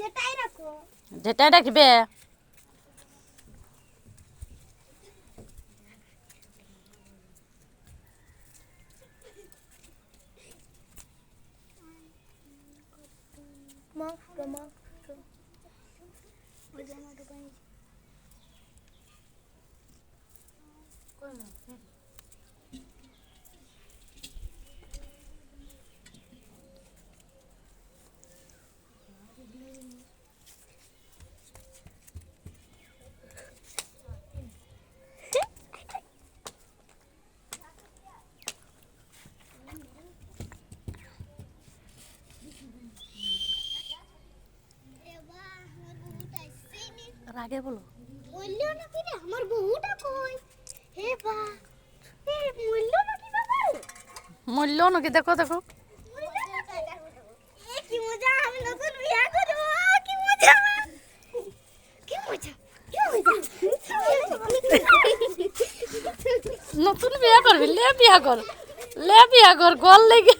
যেটাই রাখো। যেটাই রাখবে। মস্ত মস্ত ওই আগে বলো। বলল নাকি রে? আমার বউটা কই? হে বা। এ বলল নাকি বাবা? মূল্য নাকি? দেখো দেখো। এ কি মজা আমি নতুন বিয়ে করব। কি মজা। কি মজা কি মজা। নতুন বিয়া করবি? লে বিয়া কর লে বিয়া কর গল লেগে।